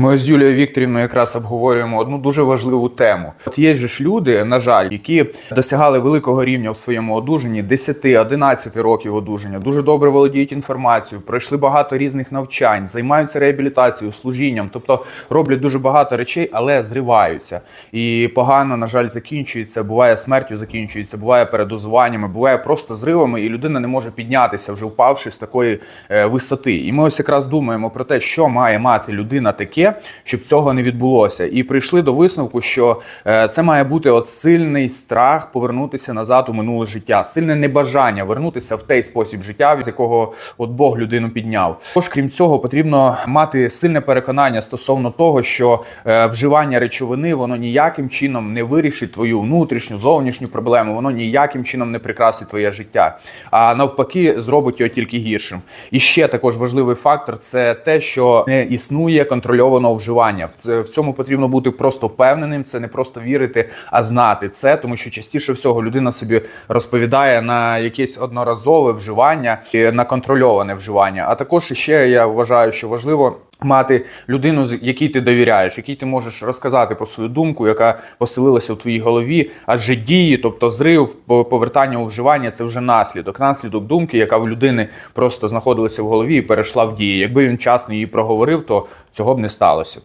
Ми з Юлією Вікторівною якраз обговорюємо одну дуже важливу тему. От є ж люди, на жаль, які досягали великого рівня в своєму одужанні 10-11 років одужання, дуже добре володіють інформацією, пройшли багато різних навчань, займаються реабілітацією, служінням, тобто роблять дуже багато речей, але зриваються. І погано, на жаль, закінчується. Буває смертю закінчується, буває передозуваннями, буває просто зривами, і людина не може піднятися, вже впавши з такої е, висоти. І ми ось якраз думаємо про те, що має мати людина таке, щоб цього не відбулося. І прийшли до висновку, що е, це має бути от сильний страх повернутися назад у минуле життя, сильне небажання вернутися в той спосіб життя, з якого от Бог людину підняв. Тож, крім цього, потрібно мати сильне переконання стосовно того, що е, вживання речовини воно ніяким чином не вирішить твою внутрішню, зовнішню проблему, воно ніяким чином не прикрасить твоє життя, а навпаки, зробить його тільки гіршим. І ще також важливий фактор це те, що не існує контрольованого вживання. В цьому потрібно бути просто впевненим. Це не просто вірити, а знати це, тому що частіше всього людина собі розповідає на якесь одноразове вживання, на контрольоване вживання. А також ще я вважаю, що важливо. Мати людину, з- якій ти довіряєш, якій ти можеш розказати про свою думку, яка поселилася в твоїй голові, адже дії, тобто зрив, по- повертання у вживання це вже наслідок, наслідок думки, яка в людини просто знаходилася в голові і перейшла в дії. Якби він вчасно її проговорив, то цього б не сталося.